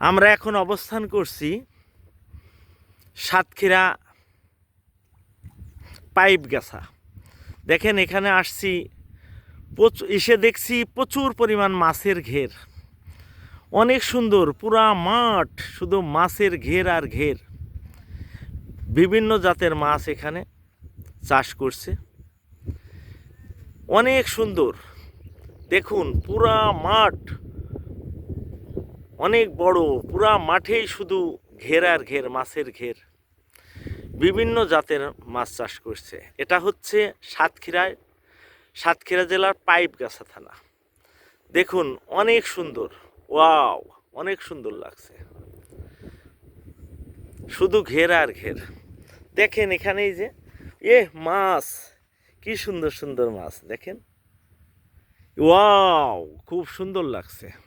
আমরা এখন অবস্থান করছি সাতক্ষীরা পাইপ গাছা দেখেন এখানে আসছি এসে দেখছি প্রচুর পরিমাণ মাছের ঘের। অনেক সুন্দর, পুরা মাঠ শুধু মাছের ঘের আর ঘের। বিভিন্ন জাতের মাছ এখানে চাষ করছে। অনেক সুন্দর। দেখুন, পুরা মাঠ অনেক বড়, পুরা মাঠেই শুধু ঘের আর ঘের, মাছের ঘের। বিভিন্ন জাতের মাছ চাষ করছে। এটা হচ্ছে সাতক্ষীরায়, সাতক্ষীরা জেলার পাইপগাছা থানা। দেখুন, অনেক সুন্দর। ওয়াও, অনেক সুন্দর লাগছে। শুধু ঘের আর ঘের। দেখেন এখানেই যে এ মাছ! কি সুন্দর সুন্দর মাছ, দেখেন? ওয়াও, খুব সুন্দর লাগছে।